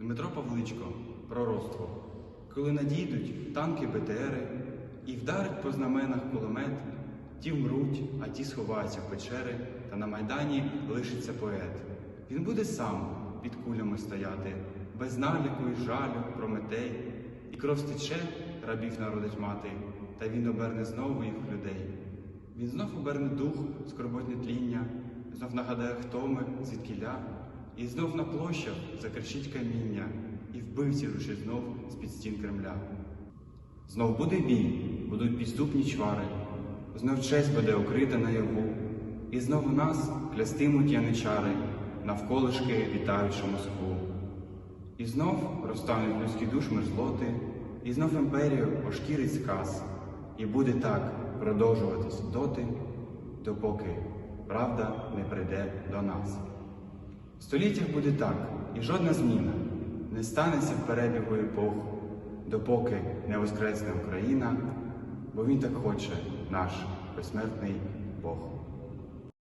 Дмитро Павличко, пророцтво. Коли надійдуть танки БТРи і вдарить по знаменах кулемет, ті вмруть, а ті сховаються в печери, та на майдані лишиться поет. Він буде сам під кулями стояти, без наліку і жалю, прометей, і кров стече, рабів народить мати, та він оберне знову їх людей. Він знов оберне дух, скорботне тління, знов нагадає, хто ми, звідкіля, і знов на площах закричить каміння, і вбивці рушить знов з-під стін Кремля. Знов буде бій, будуть підступні чвари, знов честь буде укрита наяву, і знов у нас клястимуть яничари, навколишки вітаючи Москву. І знов розтануть людські душ мерзлоти, і знов імперію ошкірить сказ, і буде так продовжуватись доти, допоки правда не прийде до нас. В століттях буде так, і жодна зміна не станеться в перебігу епох, допоки не воскресне Україна, бо він так хоче, наш безсмертний Бог.